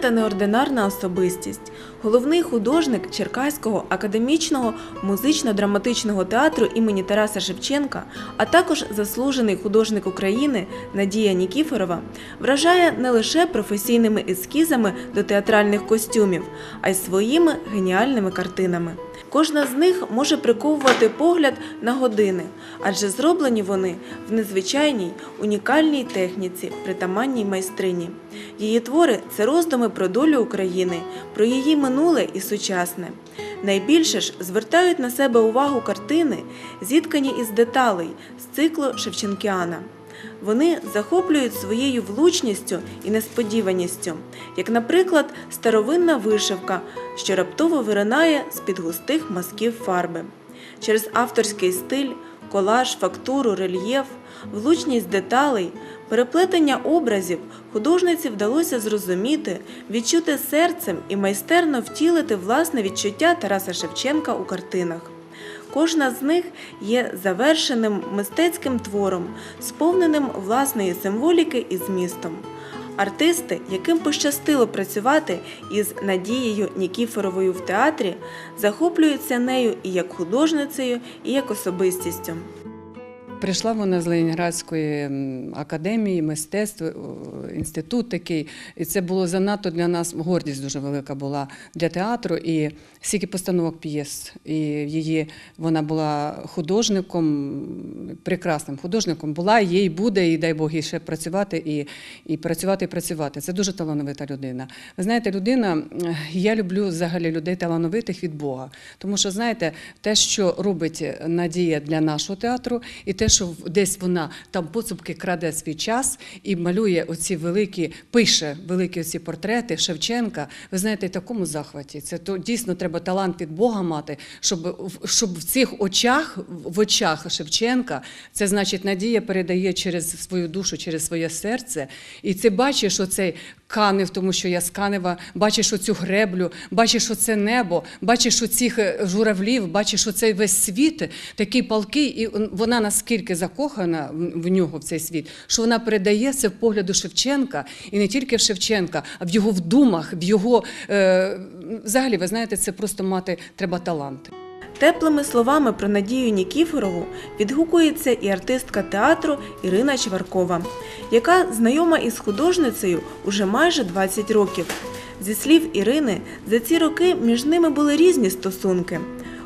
Та неординарна особистість, головний художник Черкаського академічного музично-драматичного театру імені Тараса Шевченка, а також заслужений художник України Надія Нікіфорова вражає не лише професійними ескізами до театральних костюмів, а й своїми геніальними картинами. Кожна з них може приковувати погляд на години, адже зроблені вони в незвичайній, унікальній техніці, притаманній майстрині. Її твори це роздуми про долю України, про її минуле і сучасне. Найбільше ж звертають на себе увагу картини, зіткані із деталей з циклу Шевченкіана. Вони захоплюють своєю влучністю і несподіваністю, як, наприклад, старовинна вишивка, що раптово виринає з-під густих мазків фарби. Через авторський стиль, колаж, фактуру, рельєф, влучність деталей, переплетення образів художниці вдалося зрозуміти, відчути серцем і майстерно втілити власне відчуття Тараса Шевченка у картинах. Кожна з них є завершеним мистецьким твором, сповненим власної символіки і змістом. Артисти, яким пощастило працювати із Надією Нікіфоровою в театрі, захоплюються нею і як художницею, і як особистістю. Прийшла вона з Ленінградської академії мистецтв, інститут такий. І це було занадто для нас гордість дуже велика була для театру. І стільки постановок п'єс. І її вона була художником, прекрасним художником. Була, є і буде, і дай Бог їй ще працювати, і, і працювати, і працювати. Це дуже талановита людина. Ви знаєте, людина, е, я люблю взагалі людей талановитих від Бога. Тому що, знаєте, те, що робить Надія для нашого театру, і те, що десь вона там поцупки краде свій час і малює оці великі, пише великі оці портрети Шевченка. Ви знаєте, в такому захваті. Це то дійсно треба талант від Бога мати, щоб, щоб в цих очах, в очах Шевченка, це значить Надія передає через свою душу, через своє серце. І ти бачиш оцей канив, тому що я з Канева, бачиш оцю греблю, бачиш оце небо, бачиш оцих е, журавлів, бачиш оцей весь світ, такий палкий, і вона наскільки закохана в- нього, в цей світ, що вона передає це в погляду Шевченка, і не тільки в Шевченка, а в його вдумах, в його е, взагалі, ви знаєте, це просто мати треба таланти. Теплими словами про Надію Нікіфорову відгукується і артистка театру Ірина Чваркова, яка знайома із художницею уже майже 20 років. Зі слів Ірини, за ці роки між ними були різні стосунки.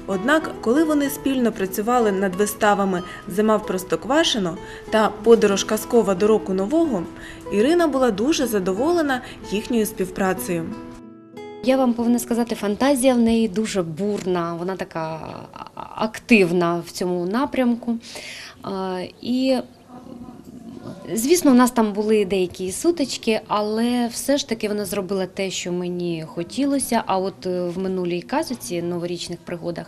Однак, коли вони спільно працювали над виставами Зима в Простоквашино та Подорож казкова до року нового, Ірина була дуже задоволена їхньою співпрацею. Я вам повинна сказати, фантазія в неї дуже бурна, вона така активна в цьому напрямку. І, звісно, у нас там були деякі сутички, але все ж таки вона зробила те, що мені хотілося. А от е, в минулій казуці новорічних пригодах.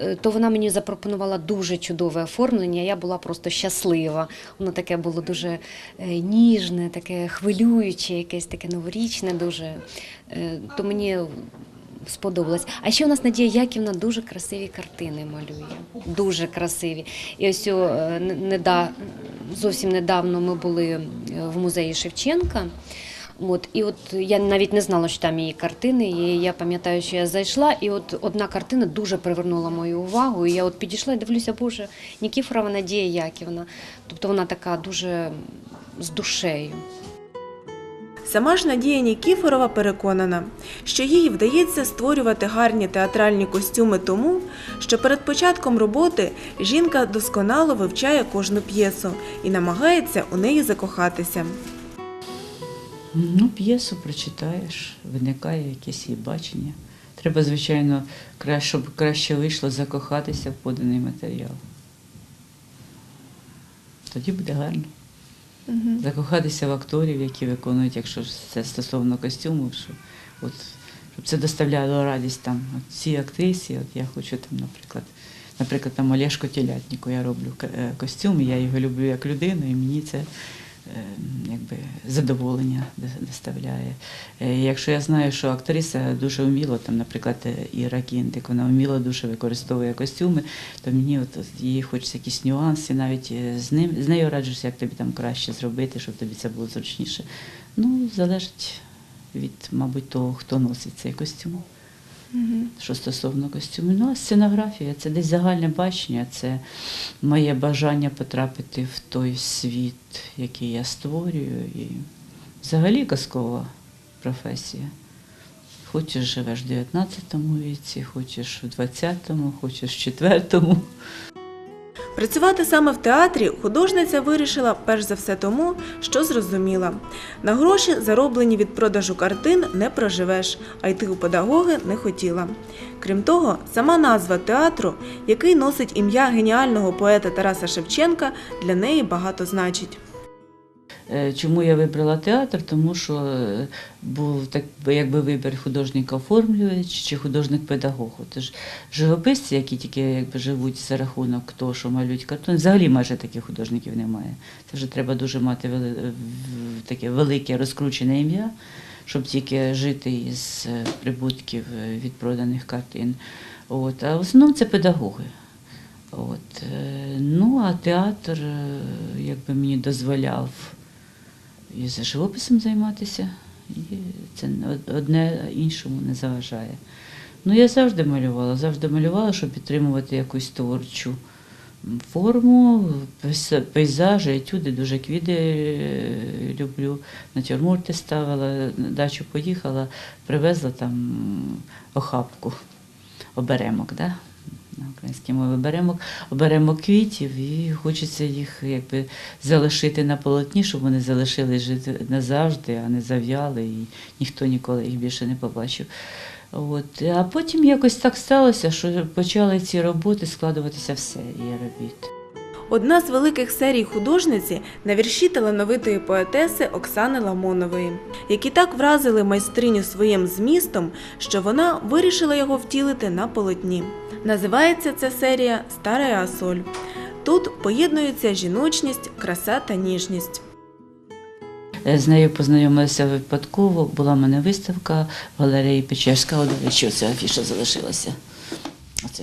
Е, То вона мені запропонувала дуже чудове оформлення. Я була просто щаслива. Воно таке було дуже е, ніжне, таке хвилююче, якесь таке новорічне, дуже Е, то мені сподобалось. А ще у нас Надія Яківна дуже красиві картини малює. Дуже красиві. І ось неда, зовсім недавно ми були в музеї Шевченка. От, і от я навіть не знала, що там її картини. І я пам'ятаю, що я зайшла, і от одна картина дуже привернула мою увагу. І я от підійшла і дивлюся, боже, Нікіфорова Надія Яківна. Тобто вона така дуже з душею. Сама ж Надія Нікіфорова переконана, що їй вдається створювати гарні театральні костюми тому, що перед початком роботи жінка досконало вивчає кожну п'єсу і намагається у неї закохатися. Ну, п'єсу прочитаєш, виникає якесь її бачення. Треба, звичайно, кра- щоб краще вийшло закохатися в поданий матеріал. Тоді буде гарно. Закохатися в акторів, які виконують, якщо це стосовно костюму, що от, щоб це доставляло радість там от цій актрисі. От я хочу там, наприклад, наприклад, там Олешко Телятніку я роблю е, костюм, і я його люблю як людину, і мені це якби задоволення доставляє. Е, Якщо я знаю, що актриса дуже вміло, там, наприклад, е, Іра Кіндик, вона вміло дуже використовує костюми, то мені от, от їй хочеться якісь нюанси, навіть е, з ним з нею раджуся, як тобі там краще зробити, щоб тобі це було зручніше. Ну, залежить від, мабуть, того, хто носить цей костюм. Що стосовно костюму. Ну, а сценографія це десь загальне бачення, це моє бажання потрапити в той світ, який я створюю. І взагалі казкова професія. Хочеш живеш в 19 віці, хочеш в 20-му, хочеш в 4-му. Працювати саме в театрі художниця вирішила перш за все тому, що зрозуміла. На гроші, зароблені від продажу картин, не проживеш, а йти у педагоги не хотіла. Крім того, сама назва театру, який носить ім'я геніального поета Тараса Шевченка, для неї багато значить. Е, Чому я вибрала театр? Тому що е, був так якби вибір художника оформлювач чи художник-педагог. Тож живописці, які тільки якби живуть за рахунок того, що малюють картон, взагалі майже таких художників немає. Це вже треба дуже мати вели- таке велике розкручене ім'я, щоб тільки жити із е, прибутків е, від проданих картин. От. А в основному це педагоги. От. е, Ну, а театр е, якби мені дозволяв і за живописом займатися, і це одне іншому не заважає. Ну, я завжди малювала, завжди малювала, щоб підтримувати якусь творчу форму, пейзажі, етюди, дуже квіти е, люблю. Натюрморти ставила, на дачу поїхала, привезла там охапку, оберемок, да? На українській мові Беремо беремо квітів, і хочеться їх якби залишити на полотні, щоб вони залишились жити назавжди, а не зав'яли, і ніхто ніколи їх більше не побачив. От. А потім якось так сталося, що почали ці роботи складуватися в серії робіт. Одна з великих серій художниці на вірші талановитої поетеси Оксани Ламонової, які так вразили майстриню своїм змістом, що вона вирішила його втілити на полотні. Називається ця серія Стара Асоль. Тут поєднуються жіночність, краса та ніжність. З нею познайомилася випадково. Була в мене виставка в галереї Печерська. От, до речі, оця афіша залишилася. Оце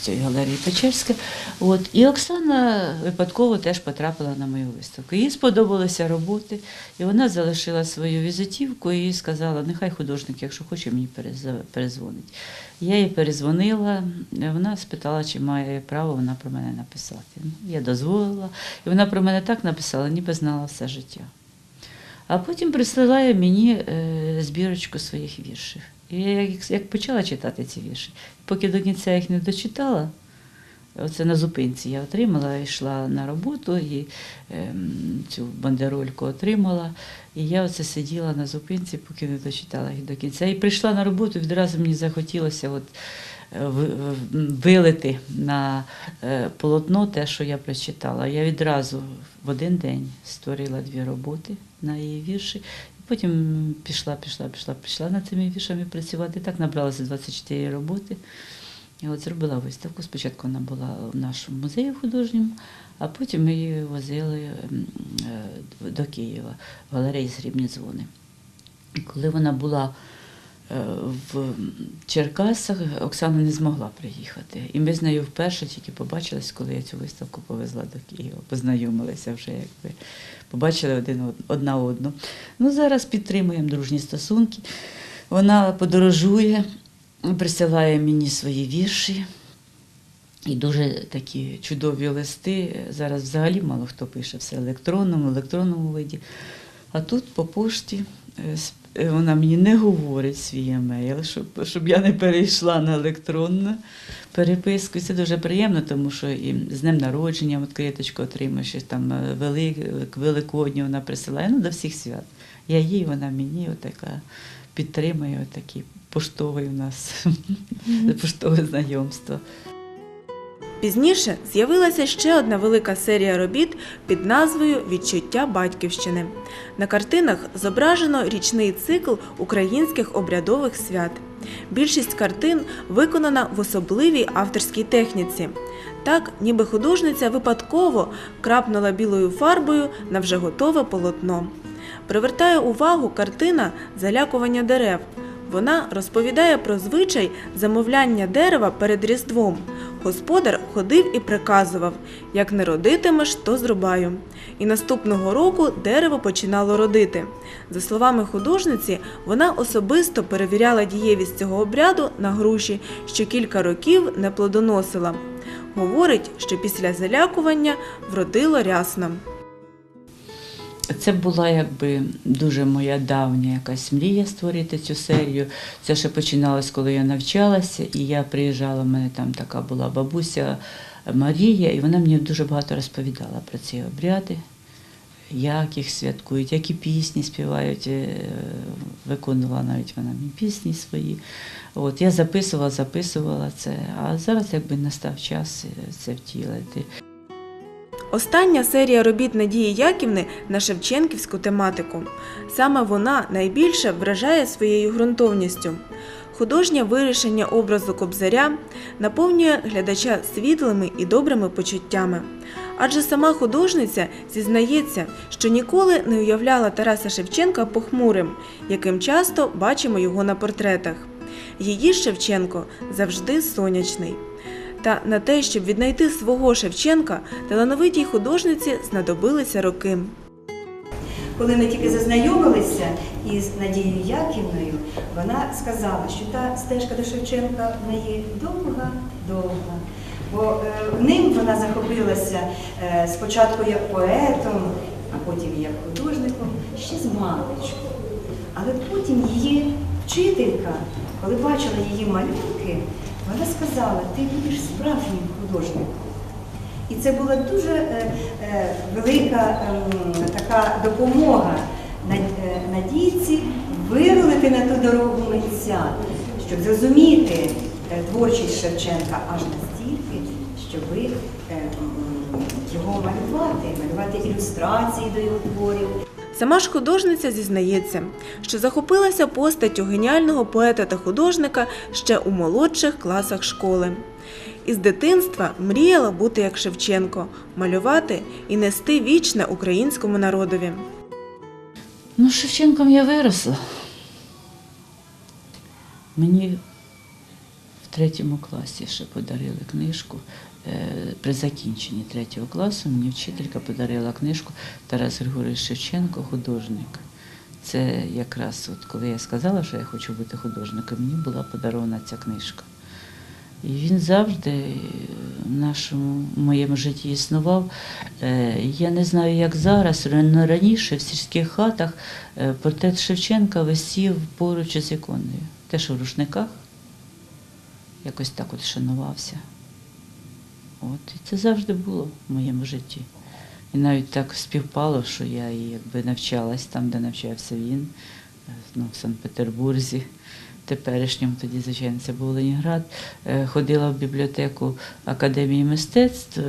цієї галереї Печерська. От. І Оксана випадково теж потрапила на мою виставку. Їй сподобалися роботи, і вона залишила свою візитівку і сказала, нехай художник, якщо хоче, мені перезвонить. Я їй перезвонила, вона спитала, чи має право вона про мене написати. Я дозволила, і вона про мене так написала, ніби знала все життя. А потім присилає мені е, збірочку своїх віршів. І я як, як почала читати ці вірші, поки до кінця їх не дочитала, оце на зупинці я отримала, йшла на роботу і ем, цю бандерольку отримала. І я оце сиділа на зупинці, поки не дочитала їх до кінця. І прийшла на роботу, і відразу мені захотілося от, е, вилити на е, полотно те, що я прочитала. Я відразу в один день створила дві роботи на її вірші. Потім пішла, пішла, пішла, пішла над цими вішами працювати. Так набралася 24 роботи. І от зробила виставку. Спочатку вона була в нашому музеї художньому, а потім ми її возили е, до Києва в галереї Срібні дзвони. Коли вона була в Черкасах, Оксана не змогла приїхати. І ми з нею вперше тільки побачились, коли я цю виставку повезла до Києва. Познайомилися вже, якби побачили один одна одну. Ну, зараз підтримуємо дружні стосунки. Вона подорожує, присилає мені свої вірші. І дуже такі чудові листи. Зараз взагалі мало хто пише все електронному, електронному виді. А тут по пошті е, е, вона мені не говорить свій емейл, щоб, щоб я не перейшла на електронну переписку. І це дуже приємно, тому що і з днем народження от квіточку отримуєш, і там е, велик, Великодню вона присилає, ну до всіх свят. Я їй, вона мені отака підтримує, отакий поштовий у нас поштове знайомство. Пізніше з'явилася ще одна велика серія робіт під назвою Відчуття батьківщини. На картинах зображено річний цикл українських обрядових свят. Більшість картин виконана в особливій авторській техніці. Так, ніби художниця випадково крапнула білою фарбою на вже готове полотно. Привертає увагу картина Залякування дерев. Вона розповідає про звичай замовляння дерева перед Різдвом. Господар ходив і приказував: як не родитимеш, то зрубаю. І наступного року дерево починало родити. За словами художниці, вона особисто перевіряла дієвість цього обряду на груші, що кілька років не плодоносила. Говорить, що після залякування вродило рясно. Це була якби дуже моя давня якась мрія створити цю серію. Це ще починалось, коли я навчалася, і я приїжджала, в мене там така була бабуся Марія, і вона мені дуже багато розповідала про ці обряди, як їх святкують, які пісні співають, е, виконувала навіть вона мені пісні свої. От, я записувала, записувала це, а зараз якби настав час е, це втілити. Остання серія робіт Надії Яківни на шевченківську тематику. Саме вона найбільше вражає своєю ґрунтовністю. Художнє вирішення образу кобзаря наповнює глядача світлими і добрими почуттями. Адже сама художниця зізнається, що ніколи не уявляла Тараса Шевченка похмурим, яким часто бачимо його на портретах. Її Шевченко завжди сонячний. Та на те, щоб віднайти свого Шевченка, талановитій художниці знадобилися роки. Коли ми тільки зазнайомилися із Надією Яківною, вона сказала, що та стежка до Шевченка в неї довга, довга. Бо е, ним вона захопилася е, спочатку як поетом, а потім як художником, ще з маличку. Але потім її вчителька, коли бачила її малюнки, вона сказала, ти будеш справжнім художником. І це була дуже е, е, велика ем, така допомога е, Надійці вирулити на ту дорогу митця, щоб зрозуміти творчість Шевченка аж настільки, щоб е, м, його малювати, малювати ілюстрації до його творів. Сама ж художниця зізнається, що захопилася постаттю геніального поета та художника ще у молодших класах школи. Із дитинства мріяла бути як Шевченко, малювати і нести вічне українському народові. Ну, з Шевченком я виросла. Мені в третьому класі ще подарили книжку. Е, При закінченні третього класу мені вчителька подарила книжку Тарас Григорович Шевченко, художник. Це якраз от коли я сказала, що я хочу бути художником, мені була подарована ця книжка. І він завжди в нашому в моєму житті існував. Е, Я не знаю, як зараз, але раніше в сільських хатах е, портрет Шевченка висів поруч із іконою. Теж у рушниках якось так от шанувався. От, і це завжди було в моєму житті. І навіть так співпало, що я і якби навчалась там, де навчався він, е, ну, в Санкт-Петербурзі теперішньому, тоді, звичайно, це був Ленінград, Е, ходила в бібліотеку Академії мистецтв,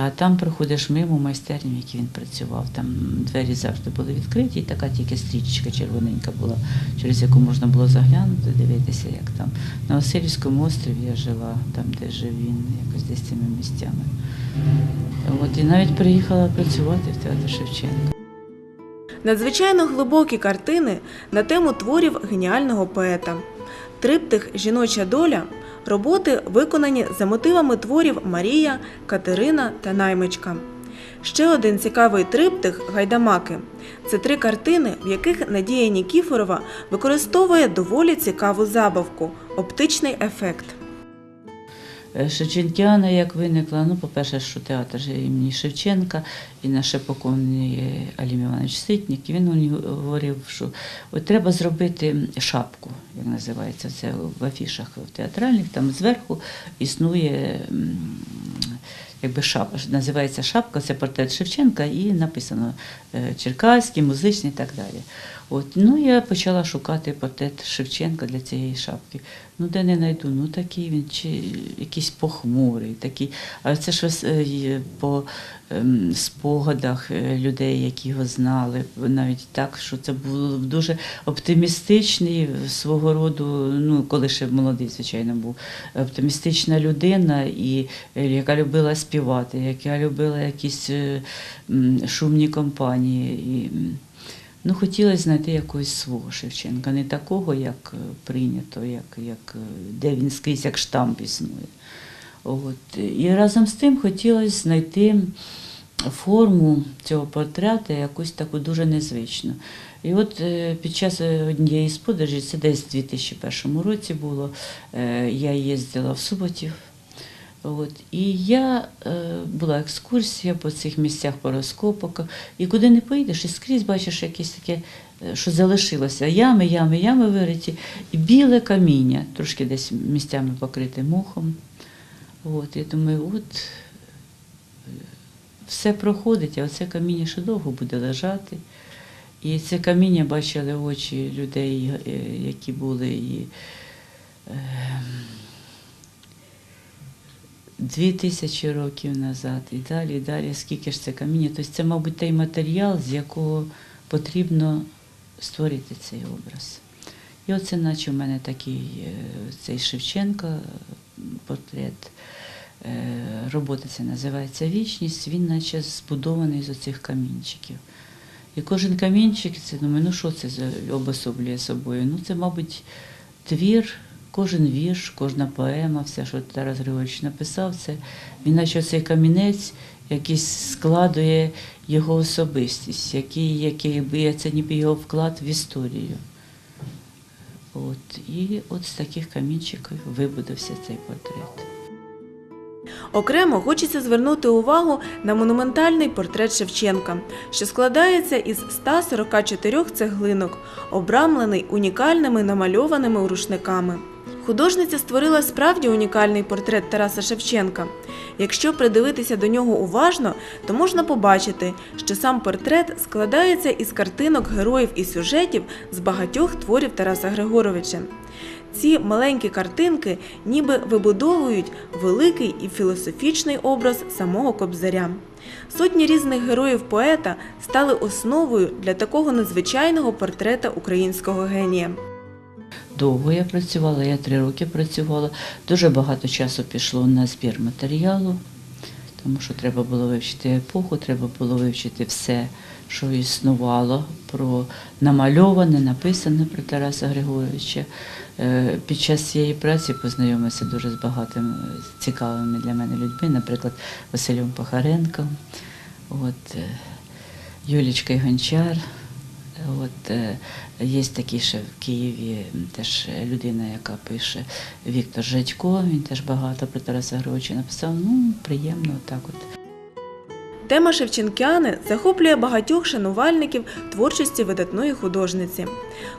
а там проходиш мимо майстерні, в якій він працював. Там двері завжди були відкриті, і така тільки стрічечка червоненька була, через яку можна було заглянути, дивитися, як там. На Васильівському острові я жила, там, де жив він, якось десь цими місцями. От, і навіть приїхала працювати в театр Шевченка. Надзвичайно глибокі картини на тему творів геніального поета. Триптих Жіноча доля роботи виконані за мотивами творів Марія, Катерина та Наймичка. Ще один цікавий триптих Гайдамаки. Це три картини, в яких Надія Нікіфорова використовує доволі цікаву забавку оптичний ефект. Е, Шевченкіана як виникла, ну, по-перше, що театр імені Шевченка, і наш поконує Алім Іванович Ситник, і він говорив, що от треба зробити шапку, як називається це в афішах театральних, там зверху існує якби шапка, називається шапка, це портрет Шевченка, і написано е, Черкаський, музичний і так далі. От, ну, я почала шукати портрет Шевченка для цієї шапки. Ну, де не знайду, ну такий він, чи якийсь похмурий, такий. А це ж е, по ем, спогадах е, людей, які його знали, навіть так, що це був дуже оптимістичний свого роду, ну, коли ще молодий, звичайно, був, оптимістична людина, і яка любила співати, яка любила якісь е, шумні компанії. І, Ну, хотілося знайти якогось свого Шевченка, не такого, як е, прийнято, як, як, е, де він скрізь як штамп існує. От. І разом з тим хотілося знайти форму цього портрета якусь таку дуже незвичну. І от під час однієї з подорожей, це десь у 2001 році було, я їздила в Суботів. От, і я е, була екскурсія по цих місцях по розкопок, і куди не поїдеш, і скрізь бачиш якесь таке, е, що залишилося. Ями, ями, ями вириті, і біле каміння, трошки десь місцями покрите мохом. От, я думаю, от е, все проходить, а оце каміння ще довго буде лежати. І це каміння бачили очі людей, е, які були і. е, Дві тисячі років назад і далі, і далі, скільки ж це каміння. Тобто це, мабуть, той матеріал, з якого потрібно створити цей образ. І оце наче в мене такий е, цей Шевченка е, портрет. Е, Робота ця називається Вічність, він наче збудований з оцих камінчиків. І кожен камінчик, це думаю, ну що це обособлює собою? Ну це, мабуть, твір, кожен вірш, кожна поема, все, що Тарас Григорович написав, це він наче цей камінець якийсь складує його особистість, який, який би це ніби його вклад в історію. От, і от з таких камінчиків вибудався цей портрет. Окремо хочеться звернути увагу на монументальний портрет Шевченка, що складається із 144 цеглинок, обрамлений унікальними намальованими рушниками. Художниця створила справді унікальний портрет Тараса Шевченка. Якщо придивитися до нього уважно, то можна побачити, що сам портрет складається із картинок героїв і сюжетів з багатьох творів Тараса Григоровича. Ці маленькі картинки ніби вибудовують великий і філософічний образ самого Кобзаря. Сотні різних героїв поета стали основою для такого незвичайного портрета українського генія. Довго я працювала, я три роки працювала. Дуже багато часу пішло на збір матеріалу, тому що треба було вивчити епоху, треба було вивчити все, що існувало про намальоване, написане про Тараса Григоровича. Е, Під час цієї праці познайомився дуже з багатими цікавими для мене людьми, наприклад, Василем Пахаренком, от, е, Юлічкою Гончар. От е, є такий ще в Києві теж людина, яка пише Віктор Жадько, він теж багато про Тараса Григоровича написав. Ну, приємно так от. Тема Шевченкіани захоплює багатьох шанувальників творчості видатної художниці.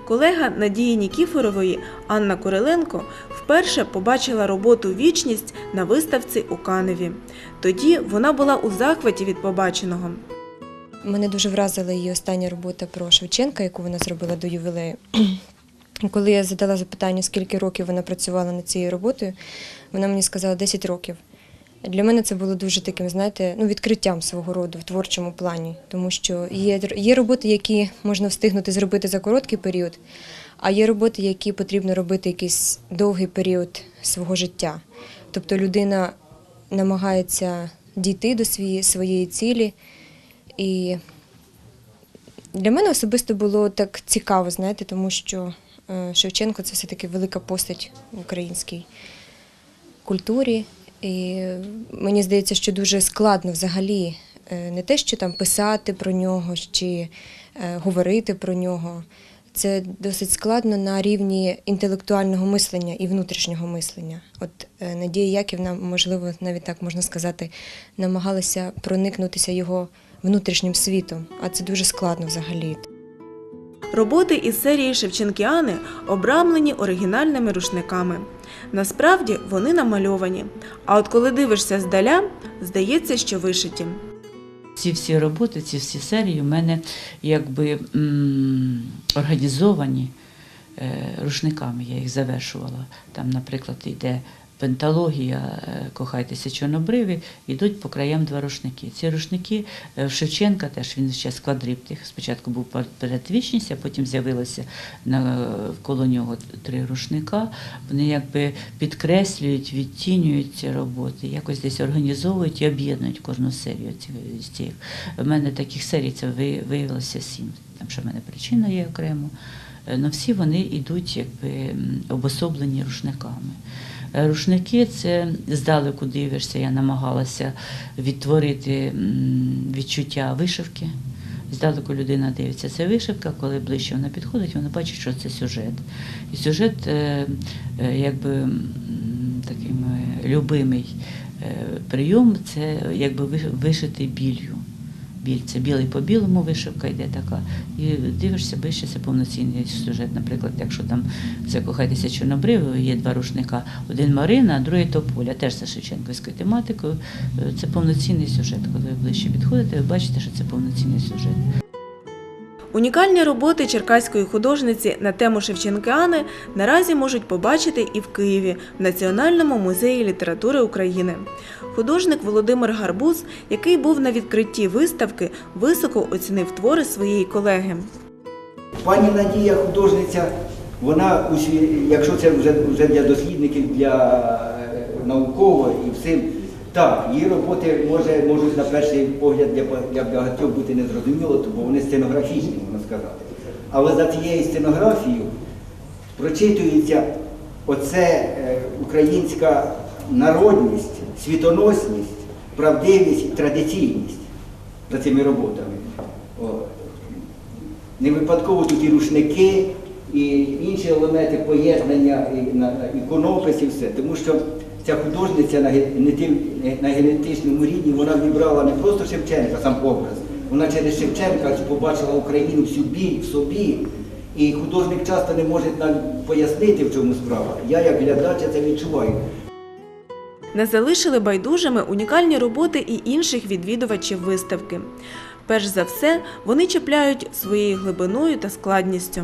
Колега Надії Нікіфорової Анна Куриленко вперше побачила роботу Вічність на виставці у Каневі. Тоді вона була у захваті від побаченого. Мене дуже вразила її остання робота про Шевченка, яку вона зробила до ювілею. Коли я задала запитання, скільки років вона працювала над цією роботою, вона мені сказала 10 років. Для мене це було дуже таким, знаєте, ну, відкриттям свого роду в творчому плані, тому що є, є роботи, які можна встигнути зробити за короткий період, а є роботи, які потрібно робити якийсь довгий період свого життя. Тобто людина намагається дійти до своєї, цілі. І для мене особисто було так цікаво, знаєте, тому що е, Шевченко це все-таки велика постать в українській культурі. І мені здається, що дуже складно взагалі е, не те, що там писати про нього чи е, говорити про нього. Це досить складно на рівні інтелектуального мислення і внутрішнього мислення. От Надія Яківна, можливо, навіть так можна сказати, намагалася проникнутися його внутрішнім світом, а це дуже складно взагалі. Роботи із серії Шевченкіани обрамлені оригінальними рушниками. Насправді вони намальовані, а от коли дивишся здаля, здається, що вишиті. Ці всі роботи, ці всі серії у мене якби м, організовані е, рушниками. Я їх завершувала. Там, наприклад, йде пенталогія, е, кохайтеся чорнобриві, йдуть по краям два рушники. Ці рушники е, в Шевченка теж він ще з квадриптих. Спочатку був портрет вічність, а потім з'явилося навколо нього три рушника. Вони якби підкреслюють, відтінюють ці роботи, якось десь організовують і об'єднують кожну серію цих. У мене таких серій це виявилося сім. Там що в мене причина є окремо. Е, Ну, всі вони йдуть якби обособлені рушниками. Е, Рушники це здалеку дивишся, я намагалася відтворити відчуття вишивки. Здалеку людина дивиться, це вишивка, коли ближче вона підходить, вона бачить, що це сюжет. І сюжет е, е, якби такий любимий прийом це якби ви- вишитий біллю. Біль, це білий по білому вишивка йде така. І дивишся, це повноцінний сюжет. Наприклад, якщо там це кохайтеся чорнобривою, є два рушника, один Марина, а другий Тополя, теж за Шевченківською тематикою. Е, Це повноцінний сюжет. Коли ви ближче підходите, ви бачите, що це повноцінний сюжет. Унікальні роботи черкаської художниці на тему Шевченкіани наразі можуть побачити і в Києві в Національному музеї літератури України. Художник Володимир Гарбуз, який був на відкритті виставки, високо оцінив твори своєї колеги. Пані Надія, художниця, вона, якщо це вже, вже для дослідників, для е, науково і всім, так, її роботи може, можуть на перший погляд для, для багатьох бути незрозуміло, то- бо вони сценографічні, можна сказати. Але за цією сценографією прочитується оце е, українська народність, світоносність, правдивість і традиційність за цими роботами. Не випадково тут і рушники, і інші елементи поєднання, і, іконопис і все. Тому що ця художниця на генетичному рівні вона вібрала не просто Шевченка, сам образ. Вона через Шевченка побачила Україну всю біль в собі. І художник часто не може навіть пояснити, в чому справа. Я, як глядач, це відчуваю. Не залишили байдужими унікальні роботи і інших відвідувачів виставки. Перш за все, вони чіпляють своєю глибиною та складністю.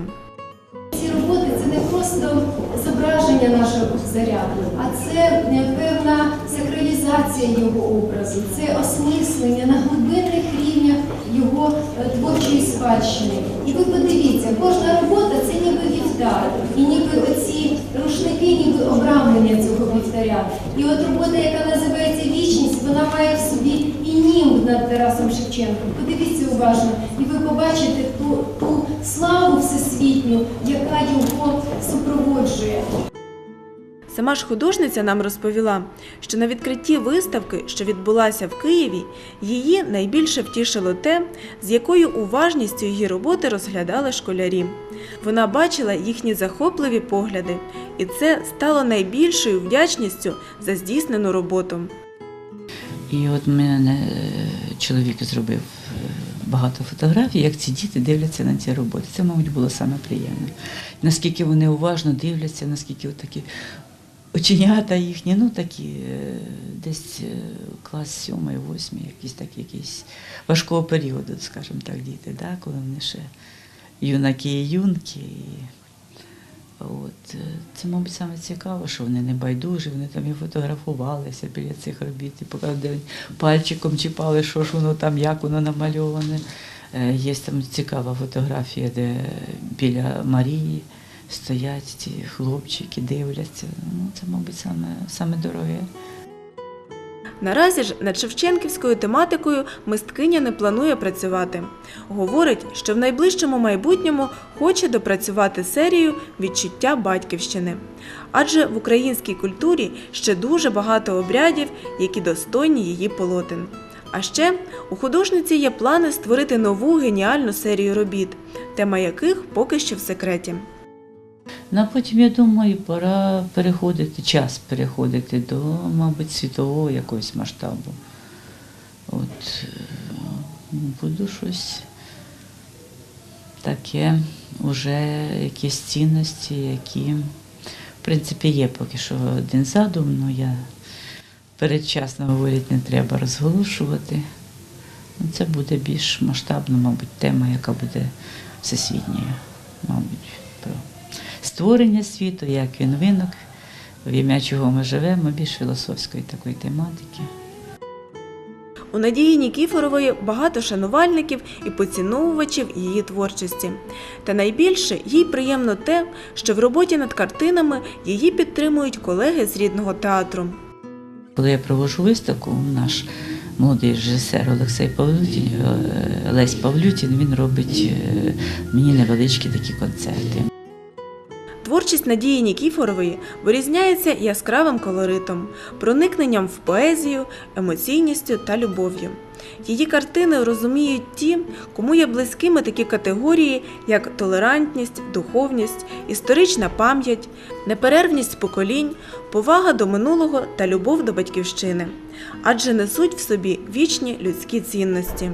Ці роботи це не просто зображення нашого кобзаря, а це певна сакралізація його образу, це осмислення на глибинних рівнях його е, творчої спадщини. І ви подивіться, кожна робота це ніби вівтар, і ніби оці рушники, ніби обрамлення цього вівтаря. І от робота, яка називається Вічність, вона має в собі і німб над Тарасом Шевченком. Подивіться уважно, і ви побачите ту, ту славу всесвітню, яка його супроводжує. Сама ж художниця нам розповіла, що на відкритті виставки, що відбулася в Києві, її найбільше втішило те, з якою уважністю її роботи розглядали школярі. Вона бачила їхні захопливі погляди, і це стало найбільшою вдячністю за здійснену роботу. І от мене е, чоловік зробив е, багато фотографій, як ці діти дивляться на ці роботи. Це, мабуть, було саме приємно. Наскільки вони уважно дивляться, наскільки такі оченята їхні, ну такі е, десь е, клас сьомий, восьмий, якісь такі якісь важкого періоду, скажімо так, діти, да, коли вони ще юнаки і юнки. І От, е, це, мабуть, саме цікаво, що вони не байдужі, вони там і фотографувалися біля цих робіт, і де пальчиком чіпали, що ж воно там, як воно намальоване. Є там цікава фотографія, де біля Марії стоять ці хлопчики, дивляться. Ну, це, мабуть, саме, саме дороге. Наразі ж над Шевченківською тематикою мисткиня не планує працювати. Говорить, що в найближчому майбутньому хоче допрацювати серію відчуття батьківщини. Адже в українській культурі ще дуже багато обрядів, які достойні її полотен. А ще у художниці є плани створити нову геніальну серію робіт, тема яких поки що в секреті. Ну, а потім, я думаю, пора переходити, час переходити до, мабуть, світового якогось масштабу. От буду щось таке, вже якісь цінності, які, в принципі, є поки що один задум, але я передчасно говорити не треба розголошувати. Ну, Це буде більш масштабна, мабуть, тема, яка буде всесвітньою, мабуть, про створення світу, як він виник, в ім'я чого ми живемо, більш філософської такої тематики. У Надії Нікіфорової багато шанувальників і поціновувачів її творчості. Та найбільше їй приємно те, що в роботі над картинами її підтримують колеги з рідного театру. Коли я провожу виставку, наш молодий режисер Олексій Павлютін, е, Лесь Павлютін, він робить е, мені невеличкі такі концерти. Творчість Надії Нікіфорової вирізняється яскравим колоритом, проникненням в поезію, емоційністю та любов'ю. Її картини розуміють ті, кому є близькими такі категорії, як толерантність, духовність, історична пам'ять, неперервність поколінь, повага до минулого та любов до батьківщини, адже несуть в собі вічні людські цінності.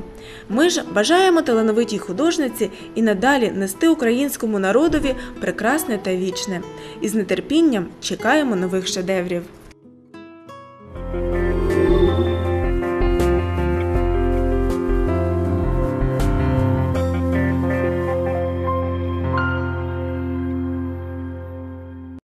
Ми ж бажаємо талановитій художниці і надалі нести українському народові прекрасне та вічне, і з нетерпінням чекаємо нових шедеврів.